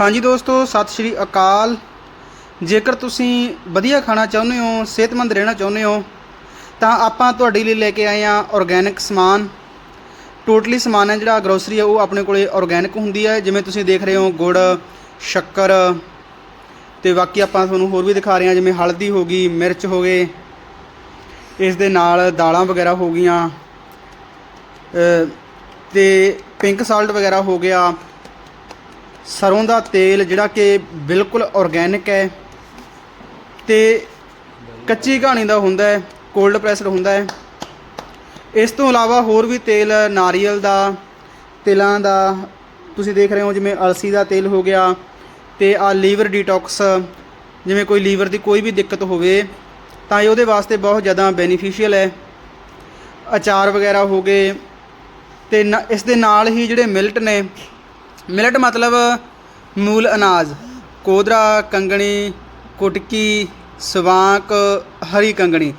ਹਾਂਜੀ ਦੋਸਤੋ ਸਤਿ ਸ਼੍ਰੀ ਅਕਾਲ। ਜੇਕਰ ਤੁਸੀਂ ਵਧੀਆ ਖਾਣਾ ਚਾਹੁੰਦੇ ਹੋ ਸਿਹਤਮੰਦ ਰਹਿਣਾ ਚਾਹੁੰਦੇ ਹੋ ਤਾਂ ਆਪਾਂ ਤੁਹਾਡੇ ਲਈ ਲੈ ਕੇ ਆਏ ਆ ਆਰਗੈਨਿਕ ਸਮਾਨ। ਟੋਟਲੀ ਸਮਾਨ ਹੈ ਜਿਹੜਾ ਗਰੋਸਰੀ ਹੈ ਉਹ ਆਪਣੇ ਕੋਲੇ ਆਰਗੈਨਿਕ ਹੁੰਦੀ ਹੈ। ਜਿਵੇਂ ਤੁਸੀਂ ਦੇਖ ਰਹੇ ਹੋ ਗੁੜ ਸ਼ੱਕਰ ਤੇ ਬਾਕੀ ਆਪਾਂ ਤੁਹਾਨੂੰ ਹੋਰ ਵੀ ਦਿਖਾ ਰਹੇ ਹਾਂ ਜਿਵੇਂ ਹਲਦੀ ਹੋ ਗਈ ਮਿਰਚ ਹੋ ਗਏ। ਇਸ ਦੇ ਨਾਲ ਦਾਲਾਂ ਵਗੈਰਾ ਹੋ ਗਈਆਂ। ਅ, ਤੇ ਪਿੰਕ ਸਾਲਟ ਵਗੈਰਾ ਹੋ ਗਿਆ। ਸਰੋਂ ਦਾ ਤੇਲ ਜਿਹੜਾ ਕਿ ਬਿਲਕੁਲ ਆਰਗੈਨਿਕ ਹੈ ਤੇ ਕੱਚੀ ਘਾਣੀ ਦਾ ਹੁੰਦਾ ਹੈ ਕੋਲਡ ਪ੍ਰੈਸਡ ਹੁੰਦਾ ਹੈ। ਇਸ ਤੋਂ ਇਲਾਵਾ ਹੋਰ ਵੀ ਤੇਲ, ਨਾਰੀਅਲ ਦਾ, ਤਿਲਾਂ ਦਾ, ਤੁਸੀਂ ਦੇਖ ਰਹੇ ਹੋ ਜਿਵੇਂ ਅਲਸੀ ਦਾ ਤੇਲ ਹੋ ਗਿਆ ਤੇ ਆ ਲੀਵਰ ਡੀਟੌਕਸ ਜਿਵੇਂ ਕੋਈ ਲੀਵਰ ਦੀ ਕੋਈ ਵੀ ਦਿੱਕਤ ਹੋਵੇ, ਤਾਂ ਇਹ ਉਹਦੇ ਵਾਸਤੇ ਬਹੁਤ ਜ਼ਿਆਦਾ ਬੈਨੀਫੀਸ਼ੀਅਲ ਹੈ। ਅਚਾਰ ਵਗੈਰਾ ਹੋ ਗਏ ਤੇ ਇਸ ਦੇ ਨਾਲ ਹੀ ਜਿਹੜੇ ਮਿਲਟ ਨੇ ਮਿਲਟ ਮਤਲਬ ਮੂਲ ਅਨਾਜ, ਕੋਦਰਾ, ਕੰਗਣੀ, ਕੁਟਕੀ, ਸਵਾਂਕ, ਹਰੀ ਕੰਗਣੀ।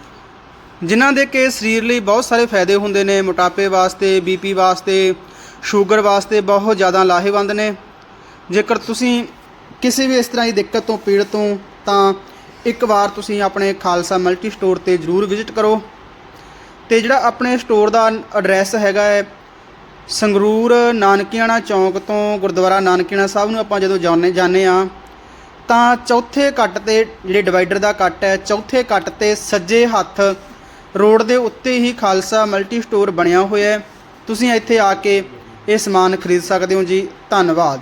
ਜਿਨ੍ਹਾਂ ਦੇ ਕੇ ਸਰੀਰ ਲਈ ਬਹੁਤ ਸਾਰੇ ਫਾਇਦੇ ਹੁੰਦੇ ਨੇ, ਮੋਟਾਪੇ ਵਾਸਤੇ ਬੀਪੀ ਵਾਸਤੇ, ਸ਼ੂਗਰ ਵਾਸਤੇ ਬਹੁਤ ਜ਼ਿਆਦਾ ਲਾਹੇਵੰਦ ਨੇ। ਜੇਕਰ ਤੁਸੀਂ ਕਿਸੇ ਵੀ ਇਸ ਤਰ੍ਹਾਂ ਦੀ ਦਿੱਕਤ ਤੋਂ, ਪੀੜਤ ਹੋ, ਤਾਂ ਇੱਕ ਵਾਰ ਤੁਸੀਂ ਆਪਣੇ ਖਾਲਸਾ ਮਲਟੀ ਸਟੋਰ ਤੇ ਜ਼ਰੂਰ ਵਿਜ਼ਿਟ ਕਰੋ। ਤੇ ਜਿਹੜਾ ਆਪਣੇ ਸਟੋਰ ਦਾ ਐਡਰੈਸ ਹੈਗਾ ਹੈ ਸੰਗਰੂਰ ਨਾਨਕੀਆਣਾ ਚੌਂਕ ਤੋਂ ਗੁਰਦੁਆਰਾ ਨਾਨਕੀਆਣਾ ਸਾਹਿਬ ਨੂੰ ਆਪਾਂ ਜਦੋਂ ਜਾਂਦੇ ਜਾਂਦੇ ਆ, ਤਾਂ ਚੌਥੇ ਕੱਟ ਤੇ ਜਿਹੜੇ ਡਿਵਾਈਡਰ ਦਾ ਕੱਟ ਹੈ, ਚੌਥੇ ਕੱਟ ਤੇ ਸੱਜੇ ਹੱਥ ਰੋਡ ਦੇ ਉੱਤੇ ਹੀ ਖਾਲਸਾ ਮਲਟੀ ਸਟੋਰ ਬਣਿਆ ਹੋਇਆ ਹੈ। ਤੁਸੀਂ ਇੱਥੇ ਆ ਕੇ ਇਹ ਸਮਾਨ ਖਰੀਦ ਸਕਦੇ ਹੋ ਜੀ। ਧੰਨਵਾਦ।